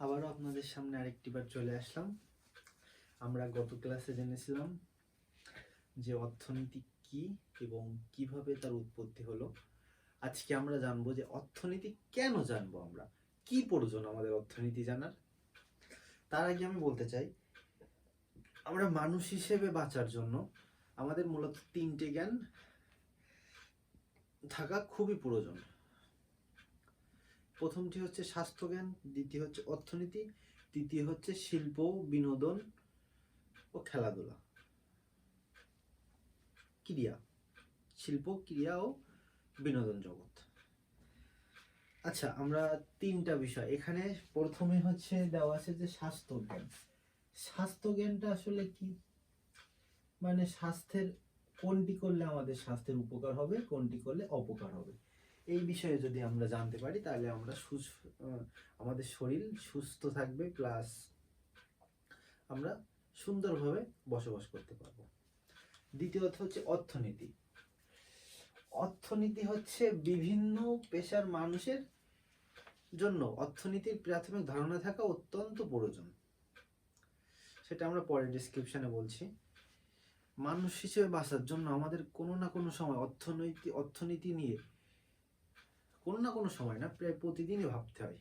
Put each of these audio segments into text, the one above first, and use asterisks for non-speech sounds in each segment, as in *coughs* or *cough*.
আবারও আপনাদের সামনে আরেকটি বার চলে আসলাম। আমরা গত ক্লাসে জেনেছিলাম যে অর্থনীতি কি এবং কীভাবে তার উৎপত্তি হলো। আজকে আমরা জানব যে অর্থনীতি কেন জানব আমরা? কি প্রয়োজন আমাদের অর্থনীতি জানার? তার আগে আমি বলতে চাই, আমরা মানুষ হিসেবে বাঁচার জন্য আমাদের মূলত তিনটে জ্ঞান থাকা খুবই প্রয়োজন। প্রথমটি হচ্ছে স্বাস্থ্যজ্ঞান, দ্বিতীয় হচ্ছে অর্থনীতি, তৃতীয় হচ্ছে শিল্প, বিনোদন ও খেলাধুলা। ক্রিয়া, শিল্প, ক্রিয়া ও বিনোদন জগৎ। আচ্ছা আমরা তিনটা বিষয়। এখানে প্রথমে হচ্ছে দেওয়া আছে যে স্বাস্থ্যজ্ঞান। স্বাস্থ্যজ্ঞানটা আসলে কি? মানে স্বাস্থ্যের কোনটি করলে আমাদের স্বাস্থ্যের উপকার হবে, কোনটি করলে অপকার হবে? এই বিষয়ে যদি আমরা জানতে পারি তাহলে আমরা সুস- আহ, আমাদের শরীর সুস্থ থাকবে প্লাস আমরা সুন্দরভাবে বসবাস করতে পারব। দ্বিতীয়ত হচ্ছে অর্থনীতি। অর্থনীতি হচ্ছে বিভিন্ন পেশার মানুষের জন্য অর্থনীতির প্রাথমিক ধারণা থাকা অত্যন্ত প্রয়োজন। সেটা আমরা পরে ডিসক্রিপশনে বলছি। মানুষ হিসেবে বাঁচার জন্য আমাদের কোনো না কোনো সময় অর্থনৈতিক অর্থনীতি নিয়ে কোনো না কোনো সময় না প্রায় প্রতিদিনই ভাবতে হয়।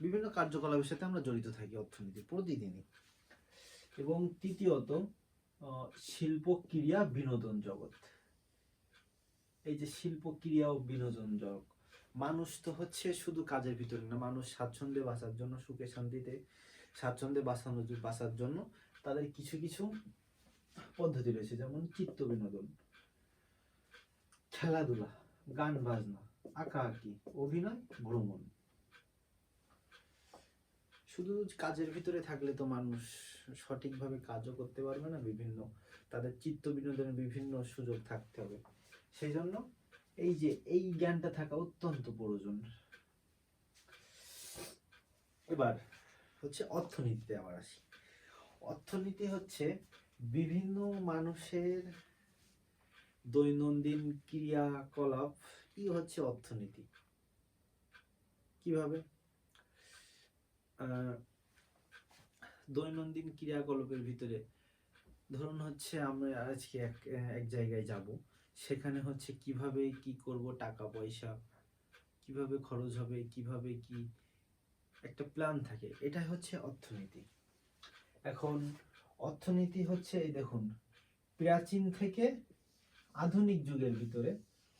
বিভিন্ন কার্যকলাপের সাথে আমরা জড়িত থাকি অর্থনীতি প্রতিদিনই। এবং তৃতীয়ত শিল্প ক্রিয়া বিনোদন জগৎ। এই যে শিল্প ক্রিয়া ও বিনোদন জগৎ মানুষ তো হচ্ছে শুধু কাজের ভিতরে না, মানুষ স্বাচ্ছন্দ্যে বাঁচার জন্য, সুখে শান্তিতে স্বাচ্ছন্দ্যে বাঁচানোর বাঁচার জন্য তাদের কিছু কিছু পদ্ধতি রয়েছে, যেমন চিত্ত বিনোদন, খেলাধুলা, গান বাজনা আঁকা আঁকি, অভিনয়, ভ্রমণ। শুধু কাজের ভিতরে থাকলে তো মানুষ সঠিকভাবে কাজও করতে পারবে না, বিভিন্ন তাদের চিত্ত বিনোদনের বিভিন্ন সুযোগ থাকতে হবে। সেই জন্য এই যে, এই জ্ঞানটা থাকা অত্যন্ত প্রয়োজন। এবার হচ্ছে অর্থনীতিতে আবার আসি। অর্থনীতি হচ্ছে বিভিন্ন মানুষের দৈনন্দিন ক্রিয়াকলাপ কি হচ্ছে অর্থনীতি? কীভাবে? দৈনন্দিন ক্রিয়াকলাপের ভিতরে ধরুন হচ্ছে আমরা আজকে এক এক জায়গায় যাব, সেখানে হচ্ছে কীভাবে কি করব টাকা পয়সা, কীভাবে খরচ হবে, কীভাবে কি, একটা প্ল্যান থাকে। এটাই হচ্ছে অর্থনীতি। এখন অর্থনীতি হচ্ছে এই দেখুন, প্রাচীন থেকে আধুনিক যুগের ভিতরে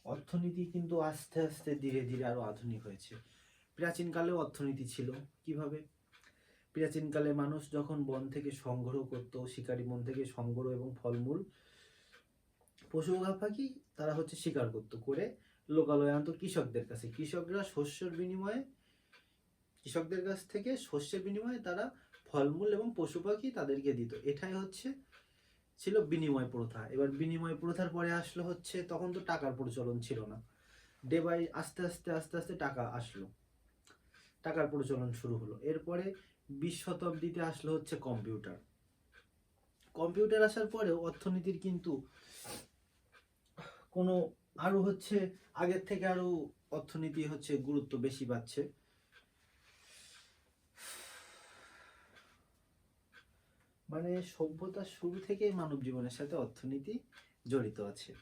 অর্থনীতি কিন্তু আস্তে আস্তে ধীরে ধীরে আরও আধুনিক হয়েছে। প্রাচীনকালেও অর্থনীতি ছিল। কীভাবে? প্রাচীনকালে মানুষ যখন বন থেকে সংগ্রহ করত, শিকারী বন থেকে সংগ্রহ এবং ফলমূল, পশু পাখি, তারা হচ্ছে শিকার করত করে লোকালয়ে আনতো কৃষকদের কাছে। কৃষকরা শস্যের বিনিময়ে, কৃষকদের কাছ থেকে শস্যের বিনিময়ে তারা ফলমূল এবং পশু পাখি তাদেরকে দিত। এটাই হচ্ছে ছিল বিনিময় প্রথা। এবার বিনিময় প্রথার পরে আসলো হচ্ছে, তখন তো টাকার প্রচলন ছিল না। ডে বাই আস্তে আস্তে আস্তে আস্তে টাকা আসলো। টাকার প্রচলন শুরু হলো। এরপরে বিশ শতাব্দীতে আসলো হচ্ছে কম্পিউটার। কম্পিউটার আসার পরেও অর্থনীতির কিন্তু কোনো আরও হচ্ছে, আগের থেকে আরও অর্থনীতি হচ্ছে গুরুত্ব বেশি পাচ্ছে। মানে সভ্যতার শুরু থেকেই মানব জীবনের সাথে অর্থনীতি জড়িত আছে।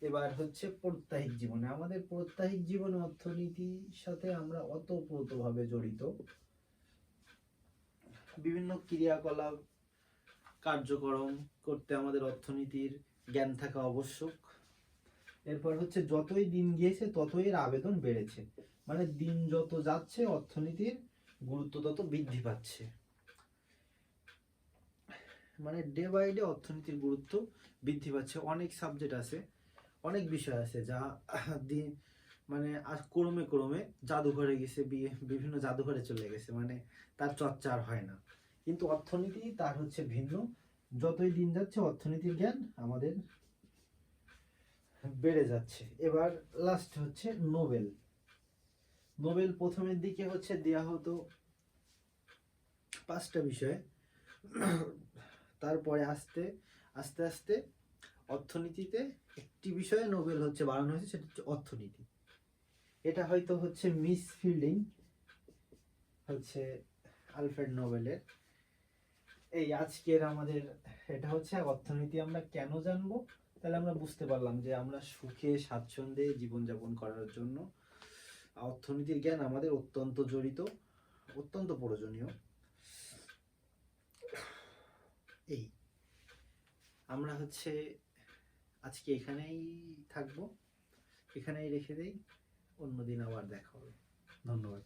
এবার হচ্ছে প্রত্যাহিক জীবনে। আমাদের প্রত্যাহিক জীবনে অর্থনীতির সাথে আমরা অতপ্রতভাবে জড়িত। বিভিন্ন ক্রিয়াকলাপ, কার্যক্রম করতে আমাদের অর্থনীতির জ্ঞান থাকা আবশ্যক। এরপর হচ্ছে যতই দিন গিয়েছে, ততই এর আবেদন বেড়েছে। মানে দিন যত যাচ্ছে, অর্থনীতির গুরুত্ব তত বৃদ্ধি পাচ্ছে। মানে ডে বাই ডে অর্থনীতির গুরুত্ব বৃদ্ধি পাচ্ছে। অনেক সাবজেক্ট আছে, অনেক বিষয় আছে যা *coughs* দিন মানে আর ক্রমে ক্রমে জাদুঘরে গেছে, বিয়ে, বিভিন্ন জাদুঘরে চলে গেছে মানে তার চর্চা আর হয় না। কিন্তু অর্থনীতি তার হচ্ছে ভিন্ন। যতই দিন যাচ্ছে, অর্থনীতির জ্ঞান আমাদের বেড়ে যাচ্ছে। এবার লাস্ট হচ্ছে নোবেল। নোবেল প্রথমের দিকে হচ্ছে দেয়া হতো পাঁচটা বিষয়ে। তারপরে আস্তে আস্তে আস্তে অর্থনীতিতে একটি বিষয়ে নোবেল হচ্ছে বাড়ানো হয়েছে, সেটা হচ্ছে অর্থনীতি। এটা হয়তো হচ্ছে মিস ফিল্ডিং হচ্ছে আলফ্রেড নোবেলের। এই আজকের আমাদের, এটা হচ্ছে অর্থনীতি আমরা কেন জানব? তাহলে আমরা বুঝতে পারলাম যে আমরা সুখে, স্বাচ্ছন্দ্যে জীবনযাপন করার জন্য অর্থনীতির জ্ঞান আমাদের অত্যন্ত জড়িত, অত্যন্ত প্রয়োজনীয়। এই। আমরা হচ্ছে আজকে এখানেই থাকব। এখানেই রেখে দেই। অন্যদিন আবার দেখা হবে। ধন্যবাদ।